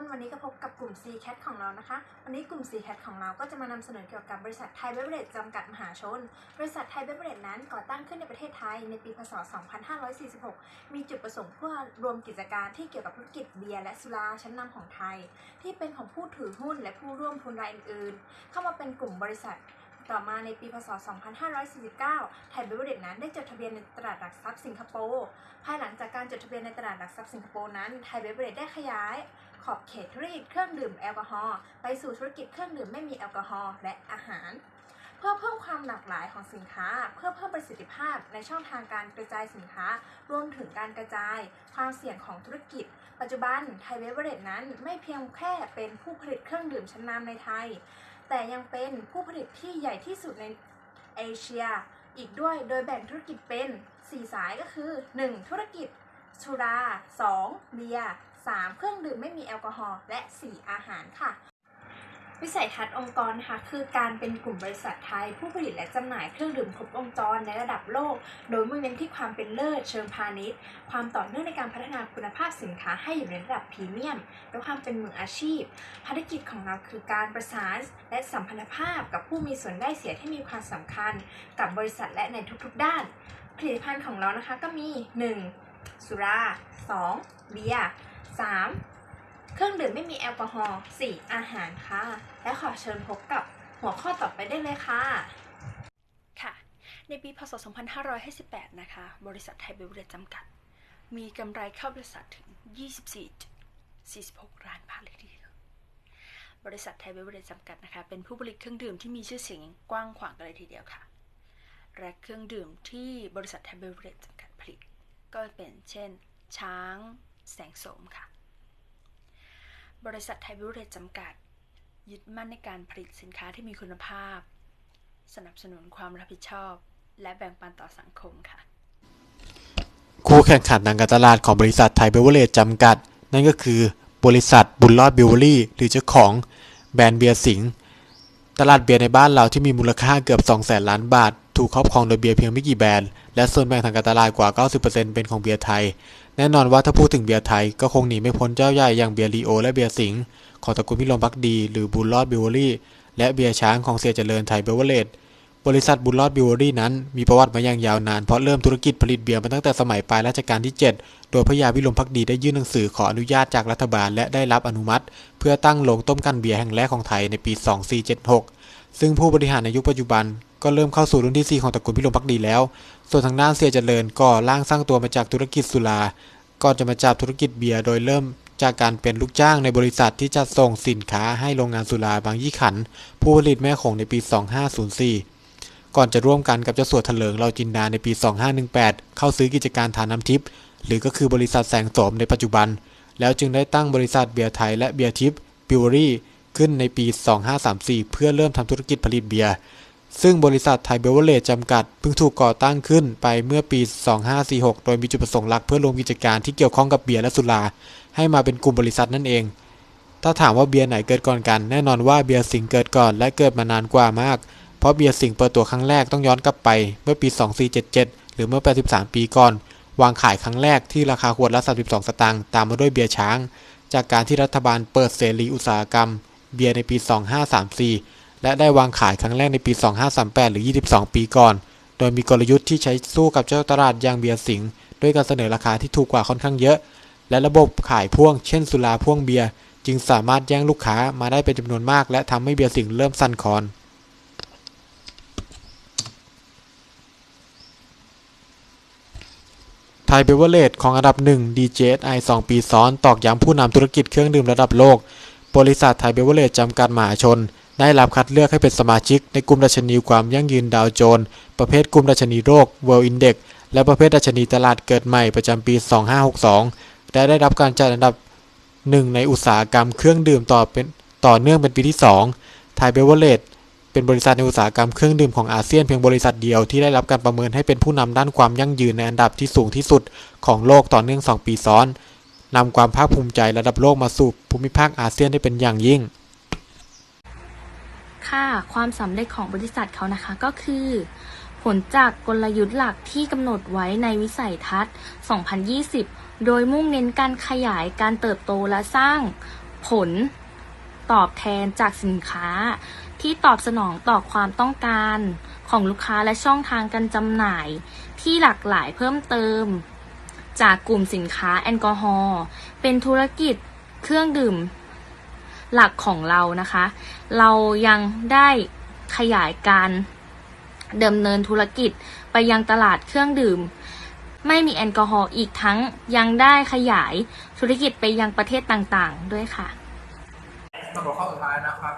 นวันนี้ก็พบกับกลุ่ม C-Cat ของเรานะคะ วันนี้กลุ่ม C-Cat ของเราก็จะมานำเสนอเกี่ยวกับบริษัทไทยเบเวอเรจจำกัดมหาชน บริษัทไทยเบเวอเรจนั้นก่อตั้งขึ้นในประเทศไทยในปีพศ 2546 มีจุดประสงค์เพื่อรวมกิจการที่เกี่ยวกับธุรกิจเบียร์และสุราชั้นนำของไทย ที่เป็นของผู้ถือหุ้นและผู้ร่วมทุนรายอื่นๆ เข้ามาเป็นกลุ่มบริษัทต่อมาในปีพศ 2549 ไทยเบเวอเรจนั้นได้จดทะเบียนในตลาดหลักทรัพย์สิงคโปร์ ภายหลังจากการจดทะเบียนในตลาดหลักทรัพย์สิงคโปร์นั้น ไทยเบเวอเรจได้ขยาย ขอบเขตธุรกิจเครื่องดื่มแอลกอฮอล์ไปสู่ธุรกิจเครื่องดื่มไม่มีแอลกอฮอล์และอาหาร เพื่อเพิ่มความหลากหลายของสินค้า เพื่อเพิ่มประสิทธิภาพในช่องทางการกระจายสินค้ารวมถึงการกระจาย ความเสี่ยงของธุรกิจ ปัจจุบันไทยเบเวอเรจนั้นไม่เพียงแค่เป็นผู้ผลิตเครื่องดื่มชั้นนำในไทย แต่ยังเป็นผู้ผลิตที่ใหญ่ที่สุดในเอเชียอีกด้วยโดยแบ่งธุรกิจเป็น 4 สายก็คือ 1. ธุรกิจสุรา 2. เบียร์ 3. เครื่องดื่มไม่มีแอลกอฮอล์และ 4 อาหารค่ะ วิสัยทัศน์องค์กรนะคะคือการเป็นกลุ่มบริษัทไทย ผู้ผลิตและจำหน่ายเครื่องดื่มครบวงจรในระดับโลก โดยมุ่งเน้นที่ความเป็นเลิศเชิงพาณิชย์ ความต่อเนื่องในการพัฒนาคุณภาพสินค้าให้อยู่ในระดับพรีเมียมและความเป็นมืออาชีพ ภารกิจของเราคือการประสานและสัมพันธภาพกับผู้มีส่วนได้เสียที่มีความสำคัญ กับบริษัทและในทุกๆด้าน ผลิตภัณฑ์ของเรานะคะก็มี 1. สุรา 2. เบียร์ 3. เครื่องดื่มไม่มีแอลกอฮอล์ 4. อาหารค่ะ และขอเชิญพบกับหัวข้อต่อไปได้เลยค่ะ ค่ะ ในปีพศ 2558 นะคะ บริษัทไทยเบเวอเรจจำกัด มีกำไรเข้าบริษัทถึง 24.46 ล้านบาทเลยทีเดียวบริษัทไทยเบเวอเรจจำกัดนะคะ เป็นผู้ผลิตเครื่องดื่มที่มีชื่อเสียงกว้างขวางกันเลยทีเดียวค่ะ และเครื่องดื่มที่บริษัทไทยเบเวอเรจจำกัดผลิต ก็เป็นเช่น ช้าง แสงโสมค่ะ บริษัทไทยเบเวเรจจำกัด ยึดมั่นในการผลิตสินค้าที่มีคุณภาพ สนับสนุนความรับผิดชอบ และแบ่งปันต่อสังคมค่ะ คู่แข่งขันทางการตลาดของบริษัทไทยเบเวอร์เรจจำกัด นั่นก็คือบริษัทบุญรอดบิวเวอรี่หรือเจ้าของแบรนด์เบียร์สิงห์ตลาดเบียร์ในบ้านเราที่มีมูลค่าเกือบ 2 0 0แสนล้านบาท ถูกครอบครองโดยเบียร์เพียงไม่กี่แบรนด์ และส่วนแบ่งทางการตลาดกว่า 90%เป็นของเบียร์ไทย แน่นอนว่าถ้าพูดถึงเบียร์ไทยก็คงหนีไม่พ้นเจ้าใหญ่อย่างเบียร์ลีโอและเบียร์สิงห์ของตระกูลพิรมพักดี หรือบุญรอดบิวเวอรี่ และเบียร์ช้างของเสียเจริญไทยเบเวอร์เรจบริษัทบุญรอดบิวเวอรี่นั้นมีประวัติมาอย่างยาวนานเพราะเริ่มธุรกิจผลิตเบียร์มาตั้งแต่สมัยปลายรัชกาลที่ 7 โดยพระยาวิลมพักดีได้ยื่นหนังสือขออนุญาตจากรัฐบาลและได้รับอนุมัติ เพื่อตั้งโรงต้มกันเบียร์แห่งแรกของไทยในปี 2476 ซึ่งผู้บริหารในยุคปัจจุบัน ก็เริ่มเข้าสู่รุ่นที่ 4 ของตระกูลพิรมพักดีแล้ว ส่วนทางด้านเสียเจริญก็ร่างสร้างตัวมาจากธุรกิจสุราก่อนจะมาจับธุรกิจเบียร์โดยเริ่มจากการเป็นลูกจ้างในบริษัทที่จัดส่งสินค้าให้โรงงานสุราบางยี่ขัน ผู้ผลิตแม่คงในปี 2504 ก่อนจะร่วมกันกับเจ้าสัวเถลิงเราจินดาในปี 2518 เข้าซื้อกิจการทานน้ำทิพย์หรือก็คือบริษัทแสงโสมในปัจจุบัน แล้วจึงได้ตั้งบริษัทเบียร์ไทยและเบียร์ทิพย์บิวเวอรี่ขึ้นในปี 2534 เพื่อเริ่มทำธุรกิจผลิตเบียร์ ซึ่งบริษัทไทยเบเวอร์เรจจำกัดเพิ่งถูกก่อตั้งขึ้นไปเมื่อปี 2546 โดยมีจุดประสงค์หลักเพื่อรวมกิจการที่เกี่ยวข้องกับเบียร์และสุราให้มาเป็นกลุ่มบริษัทนั่นเอง ถ้าถามว่าเบียร์ไหนเกิดก่อนกัน แน่นอนว่าเบียร์สิงห์เกิดก่อนและเกิดมานานกว่ามาก เพราะเบียร์สิงห์เปิดตัวครั้งแรกต้องย้อนกลับไปเมื่อปี 2477 หรือเมื่อ 83 ปีก่อน วางขายครั้งแรกที่ราคาขวดละ 32 สตางค์ตามมาด้วยเบียร์ช้าง จากการที่รัฐบาลเปิดเสรีอุตสาหกรรม เบียร์ในปี 2534 และได้วางขายครั้งแรกในปี 2538 หรือ 22 ปีก่อน โดยมีกลยุทธ์ที่ใช้สู้กับเจ้าตลาดยางเบียร์สิงด้วยการเสนอราคาที่ถูกกว่าค่อนข้างเยอะ และระบบขายพ่วง เช่นสุราพ่วงเบียร์จึงสามารถแย่งลูกค้ามาได้เป็นจำนวนมาก และทำให้เบียร์สิงเริ่มสั่นคลอนไทยเบเวอร์เลจของอันดับหนึ่ง DJSI 2 ปีซ้อน ตอกย้ำผู้นำธุรกิจเครื่องดื่มระดับโลก บริษัทไทยเบเวอร์เลจจำกัดมหาชน ได้รับคัดเลือกให้เป็นสมาชิกในกลุ่มดัชนีความยั่งยืนดาวโจนส์ประเภทกลุ่มดัชนีโลก World Index และประเภทดัชนีตลาดเกิดใหม่ประจำปี 2562 และได้รับการจัดอันดับหนึ่งในอุตสาหกรรมเครื่องดื่มต่อเป็นต่อเนื่องเป็นปีที่ 2 ไทยเบเวอร์เลจเป็นบริษัทในอุตสาหกรรมเครื่องดื่มของอาเซียนเพียงบริษัทเดียวที่ได้รับการประเมินให้เป็นผู้นำด้านความยั่งยืนในอันดับที่สูงที่สุดของโลกต่อเนื่อง 2 ปีซ้อนนำความภาคภูมิใจระดับโลกมาสู่ภูมิภาคอาเซียนได้เป็นอย่างยิ่ง ค่ะ ความสำเร็จของบริษัทเขานะคะก็คือ ผลจากกลยุทธ์หลักที่กำหนดไว้ในวิสัยทัศน์ 2020 โดยมุ่งเน้นการขยายการเติบโตและสร้างผลตอบแทนจากสินค้า ที่ตอบสนองต่อความต้องการของลูกค้าและช่องทางการจำหน่าย ที่หลากหลายเพิ่มเติม จากกลุ่มสินค้าแอลกอฮอล์เป็นธุรกิจเครื่องดื่ม หลักของเรานะคะ เรายังได้ขยายการดำเนินธุรกิจไปยังตลาดเครื่องดื่ม ไม่มีแอลกอฮอล์อีกทั้งยังได้ขยายธุรกิจไปยังประเทศต่างๆ ด้วยค่ะสำหรับข้อสุดท้ายนะครับ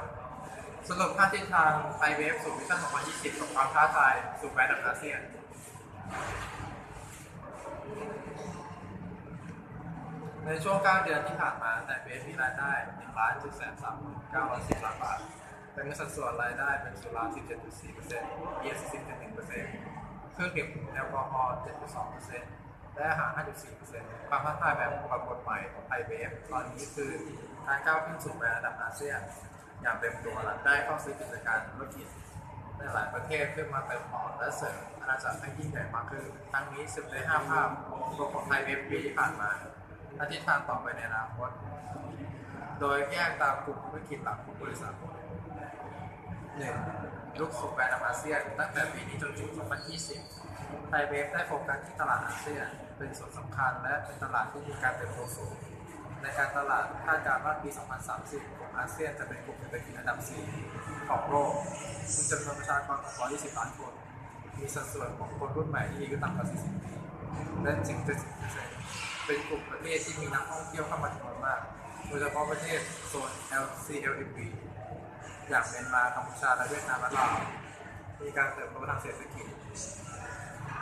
สรุปค่าทิศทางไทยเวฟสู่วิชั่น2020กับความท้าทายสู่แบรนด์อาเซียน ในช่วง9เดือนที่ผ่านมาแต่เวฟมีรายได้1ล้าน7แสน3 9 1 0ล้านบาท แต่มีสัดส่วนรายได้เป็นสุรา17.4%เบียร์40.1%เครื่องดื่มแอลกอฮอล์7.2%และอาหาร 5.4%ความท้าทายแบบปรากฏใหม่ของไทยเวฟตอนนี้คือการก้าวขึ้นสู่แบรนด์ระดับอาเซียนอย่างเต็มตัวและได้เข้าซื้อกิจการธุรกิจในหลายประเทศเพื่อมาเติมพอร์ตและเสริมอาณาจักรให้ยิ่งใหญ่มากขึ้นทั้งนี้สืบใน5ภาพรวของไทยเวฟปีที่ผ่านมา และทิศทางต่อไปในอนาคต โดยแยกตามกลุ่มธุรกิจหลักของบริษัท 1. ลุกสู่แบรนด์อาเซียนตั้งแต่ปีนี้จนถึง 2020 ไทยเวฟได้โฟกัสที่ตลาดอาเซียน เป็นส่วนสำคัญและเป็นตลาดที่มีการเติบโตสูง ในการตลาดคาดการณ์ว่าปี 2030 กลุ่มอาเซียนจะเป็นกลุ่มเศรษฐกิจอันดับ 4 ของโลกมีจำนวนประชากรกว่า120 ล้านคน มีสัดส่วนของคนรุ่นใหม่ที่อายุต่ำกว่า 40 ปีและจึง70%เเป็นกลุ่มประเทศที่มีนักท่องเที่ยวเข้ามาจำนวนมาก โดยเฉพาะประเทศโซน LCLMP อย่างเมียนมากัมพูชาและเวียดนามและลาวมีการเติบโตทางเศรษฐกิจ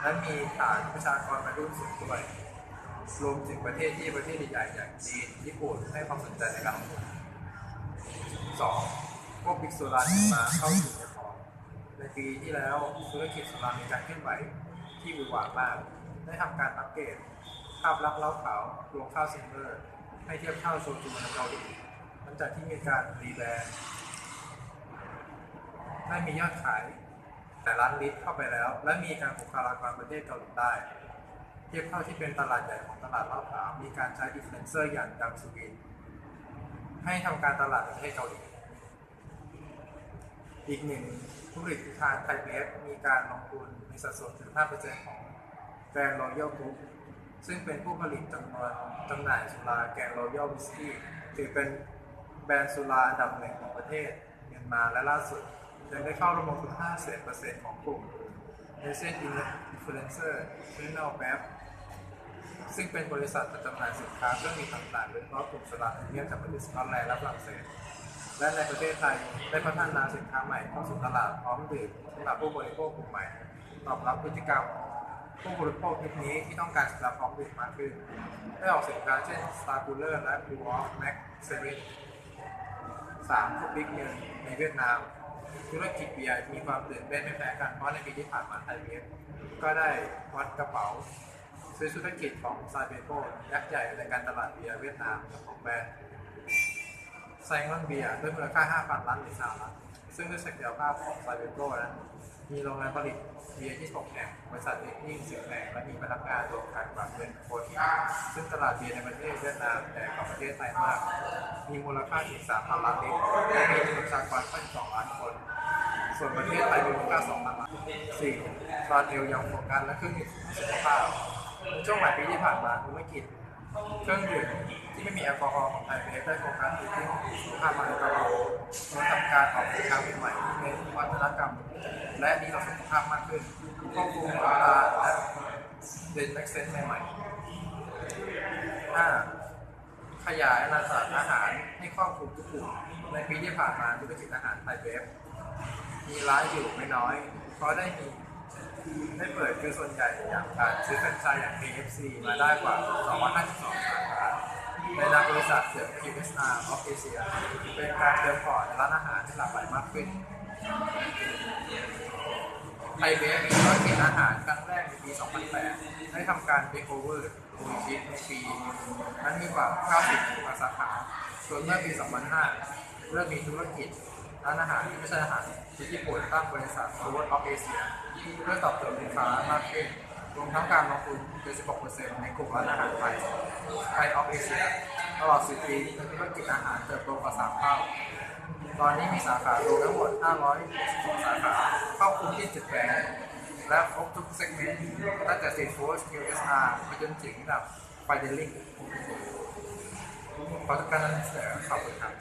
และมีฐานประชากรวัยรุ่นสูงด้วยรวมถึงประเทศที่ประเทศใหญ่ๆอย่างจีนญี่ปุ่นให้ความสนใจในการลงทุน 2. พวกบิ๊กโซลาร์มาเข้าสู่ในพอร์ตในปีที่แล้วธุรกิจโซลาร์มีการเคลื่อนไหวที่หวือหวามาก ได้ทำการอัปเกรด ภาพลักษณ์เล้าขาวรวมข้าวซิลเวอร์ให้เทียบเท่าโชจูในเกาหลีหลังจากที่มีการรีแบรนด์ได้มียอดขายแต่ล้านลิตรเข้าไปแล้ว และมีการบุคลากรประเทศเกาหลีใต้เทียบเท่าที่เป็นตลาดใหญ่ของตลาดเหล้าขาวมีการใช้อินฟลูเอนเซอร์อย่างดังสุวินให้ทำการตลาดในประเทศเกาหลี อีกหนึ่งธุรกิจทางไทยเบฟมีการลงทุนในสัดส่วนถึง5%ของแกรนด์รอยัลกรุ๊ป ซึ่งเป็นผู้ผลิตจำนวนจำหน่ายสุราแกรนรอยัลวิสกี้ถือเป็นแบรนด์สุราอันดับหนึ่งของประเทศเมียนมาและล่าสุดยังได้เข้าร่วมลงทุน50%ของกลุ่มเอเซนอินฟลูเอนเซอร์ชินอลแบซึ่งเป็นบริษัทจำหน่ายสินค้าเครื่องดื่มต่างๆโดยเฉพาะกลุ่มสลากเงียจากประเทศสกอตแลนด์และฝรั่งเศส และในประเทศไทยได้พัฒนาสินค้าใหม่เข้าสู่ตลาดพร้อมดื่มสำหรับผู้บริโภคกลุ่มใหม่ ตอบรับพฤติกรรม ผู้บริโภคยุคนี้ที่ต้องการสำหรับพร้อมดื่มมากขึ้นได้ออกสินค้าเช่น Star Cooler และ Blue Off Max 7สามผู้บิ๊กเนในเวียดนาม ธุรกิจเบียร์มีความตื่นเต้นไม่แพ้กันเพราะในปีที่ผ่านมาไทยเบียร์ก็ได้วัดกระเป๋า ซื้อธุรกิจของซาเบโกยักษ์ใหญ่ในการตลาดเบียร์เวียดนามของแบรนด์ไซมอนเบียร์ด้วยมูลค่า 5,000 ล้านเหรียญสหรัฐซึ่งด้วยศักยภาพของซาเบโกนั้น มีโรงงานผลิตเบียร์ที่6แห่งบริษัทเอ็กนิ่งสิบแห่งและมีพนักงานรวมกันกว่าเงินคน ซึ่งตลาดเบียร์ในประเทศเวียดนามแต่กว่าประเทศไทยมาก มีมูลค่าถึง3,000 ล้านลิตรและมีประชากร22ล้านคน ส่วนประเทศไทยมีมูลค่า2ล้านล้าน 4. ตอนเอลยังโฟกัสและเครื่องดื่มสุขภาพช่วงหลายปีที่ผ่านมาธุรกิจเครื่องดื่มที่ไม่มีแอลกอฮอล์ของไทยเบฟได้โฟกัสอยู่ที่สุขภาพมาโดยตลดโดทำการออกสินค้าใหม่ๆที่เป็นวัฒนกรรม และดีต่อสุขภาพมากขึ้นควบคุมราคาและเด่นแม็กเซนใหม่ๆ 5. ขยายอาณาจักรอาหารให้ครอบคลุมทุกกลุ่มในปีที่ผ่านมาธุรกิจอาหารไทยเบฟมีร้านอยู่ไม่น้อย เพราะได้มีได้เปิดคือส่วนใหญ่อย่างการซื้อแฟรนไชส์อย่าง KFC มาได้กว่า 252สาขาในนามบริษัทเสริม QSR of Asia เป็นการเติมพอร์ตในร้านอาหารที่หลากหลายมากขึ้น ไทยเบฟมีธุรกิจอาหารครั้งแรกในปี 2008 ได้ทำการเทคโอเวอร์มูชิตในปี นั้นมีกว่า 90สาขาส่วนเมื่อปี 2005 เริ่มมีธุรกิจร้านอาหารที่ไม่ใช่อาหารที่ญี่ปุ่นตั้งบริษัท Food of Asia เพื่อตอบโจทย์ลูกค้ามากขึ้นรวมทั้งการลงทุน 76%ในกลุ่มร้านอาหารไทย Thai of Asia ตลอด 10 ปีธุรกิจอาหารเติบโตกว่า 3 เท่า ตอนนี้มีสาขารวมทั้งหมด562สา ทุกที่จุดแปดและครบทุกเซกเมนต์ตั้งแต่ซีฟู้ดเกลเอสอาร์ไปจนถึงระดับไฟเดลลิ่งขอทุกการนั้นขอบคุณครับ